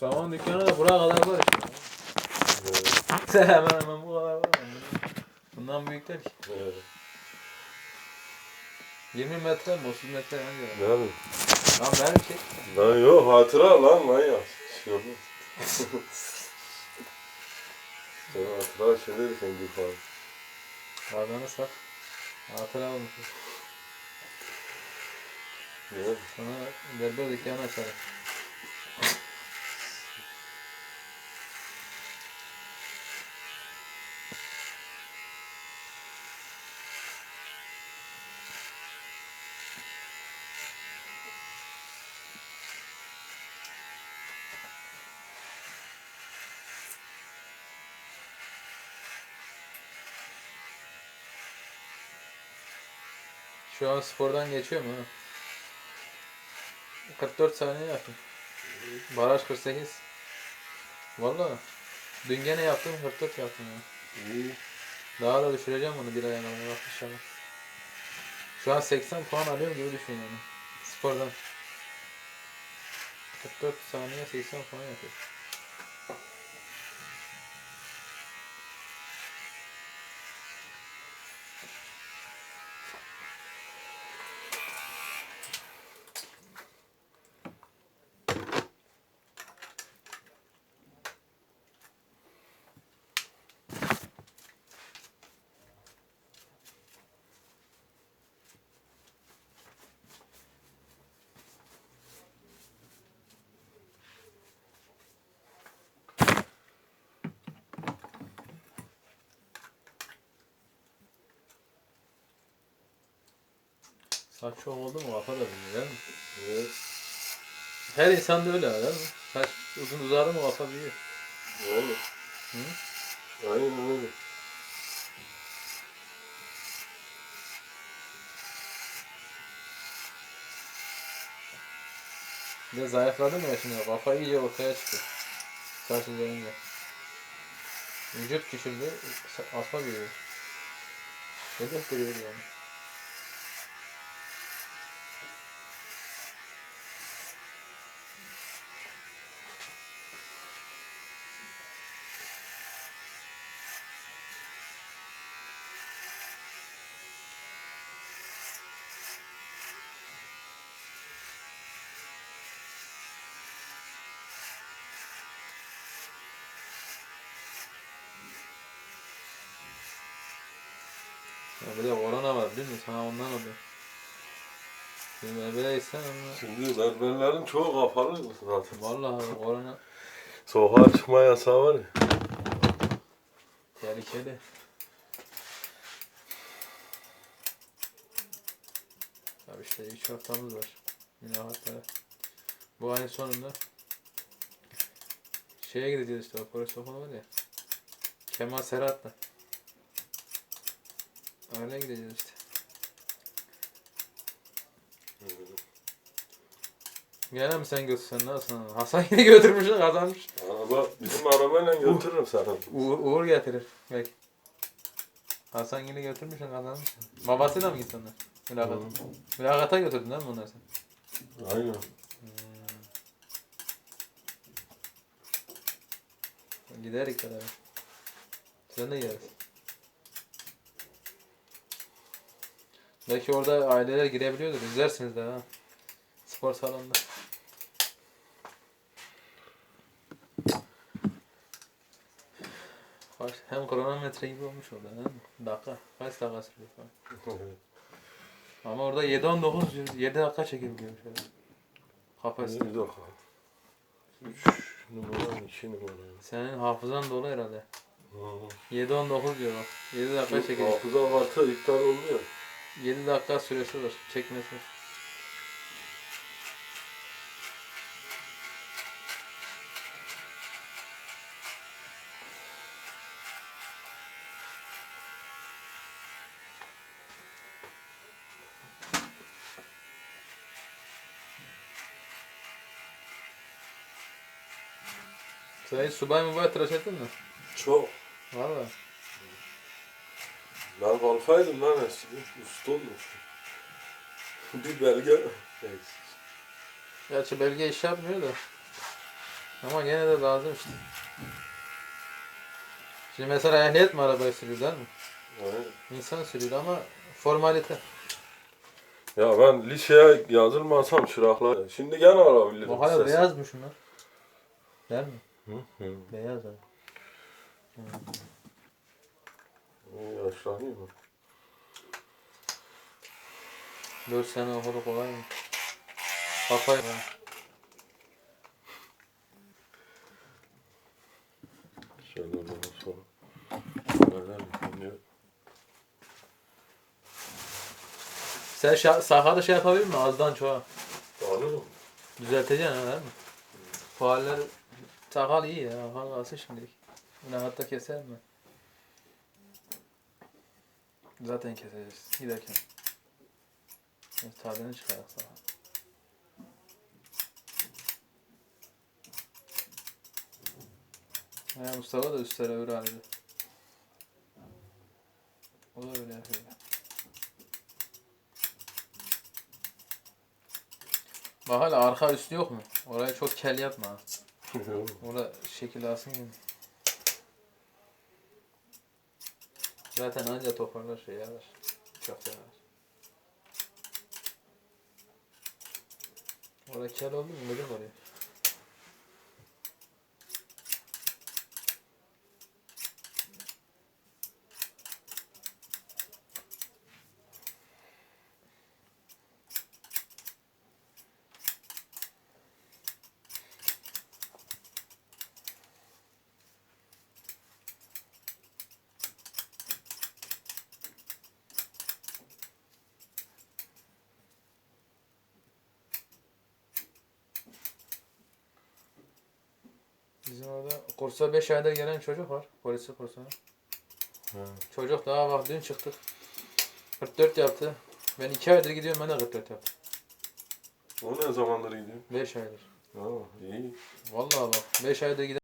Mustafa'nın dükkanı da buraya kadar var işte. hemen hemen bu kadar var. Bundan büyükler ki. Evet. 20 metre mi 30 metre önce. Yani. Lan belki. Lan yok hatıra lan manyak. Şey olmaz. Sen hatıra şey verirsen bir falan. Adamı sat. Hatıra olmuş. Yani. Sonra berber dükkanı açarım. Şu an spordan geçiyor mu? ha? 44 saniye yaptım. Baraj 48. Vallahi. Dün gene yaptım 44 yaptım ya. İyi. Daha da düşüreceğim onu bir ay yanına bak inşallah. Şu an 80 puan alıyorum gibi düşün yani. Spordan. 44 saniye 80 puan yapıyor. Saç çok oldu mu kafa da değil mi? Evet. Her insan da öyle değil mi? Saç uzun uzadı mı kafa büyüyor. Yani. Hı? Aynen öyle. Bir de zayıfladı mı ya şimdi kafa iyice ortaya çıkıyor. Saç üzerinde. Vücut küçüldü, asma büyüyor. Hedef duruyor yani. Ya bir de korona var değil mi? Sana ondan oluyor. Şimdi evdeysen ama Şimdi berberlerin çoğu kapalı zaten. vallahi korona Sokağa çıkma yasağı var ya. tehlikeli. Abi işte 3 haftamız var. Mülakatlara. Bu ayın sonunda şeye gideceğiz işte o polis okulu var ya. Kemal Serhat'la. Öyle gideceğiz işte. Gene mi sen götürsen nasılsın? Hasan yine götürmüş kazanmış. Araba bizim arabayla götürürüm sana. Uğur, Uğur getirir. Belki. Hasan yine götürmüş kazanmış. Babasıyla mı gittin onlar? Mülakata. Mülakata götürdün değil mi onları sen? Aynen. Giderik beraber. Sen de gideriz. Belki orada aileler girebiliyordur. İzlersiniz de ha. Spor salonunda. Kaç, hem kronometre gibi olmuş orada değil mi? Dakika. Kaç dakika sürüyor falan. Ama orada 7-19 7 dakika çekebiliyormuş öyle. Kapasite. Bir dakika. 3 numara, 2 numara. Senin hafızan dolu herhalde. Hı. 7-19 diyor bak. 7 dakika çekiyor. Hafıza kartı iptal oldu ya. 7 dakika süresi var. Çekmesi var. Sen hiç subay mubay tıraş ettin mi? Çok. Valla. Ben kalfaydım lan eskiden. Usta olmuş. Bir belge. Neyse. Gerçi belge iş yapmıyor da. Ama gene de lazım işte. Şimdi mesela ehliyet mi arabayı sürüyor değil mi? Yani, İnsan sürüyor ama formalite. ya ben liseye yazılmasam çıraklar. Şimdi gene alabilirim. Bu hala istesem. beyaz mı? Değil mi? Hı hı. Beyaz abi. İyi, Yaşlanıyor mu? 4 sene okulu kolay mı? Kafayı Şöyle ondan sonra. Neler yapıyor? Sen şa- sakalı şey yapabilir mi? Azdan çoğa. Alırım. Düzelteceksin ha değil mi? Faalleri sakal iyi ya. Sakal kalsın şimdilik. Bunu hatta keser mi? Zaten keseceğiz giderken. Şimdi Tadını çıkarak sakal. Ya Mustafa da üstlere öyle halde. O da öyle yapıyor. Bak hala arka üstü yok mu? Orayı çok kel yapma. Orada şekil alsın gibi. Zaten anca toparlar şey yarar. Çok yarar. Orada kel oldu mu gıcık oraya. Bizim orada kursa 5 ayda gelen çocuk var. Polisi kursuna. Ha. Çocuk daha bak dün çıktık. 44 yaptı. Ben 2 aydır gidiyorum ben de 44 yaptım. O ne zamanları gidiyor? 5 aydır. Ha, iyi. Vallahi bak 5 ayda giden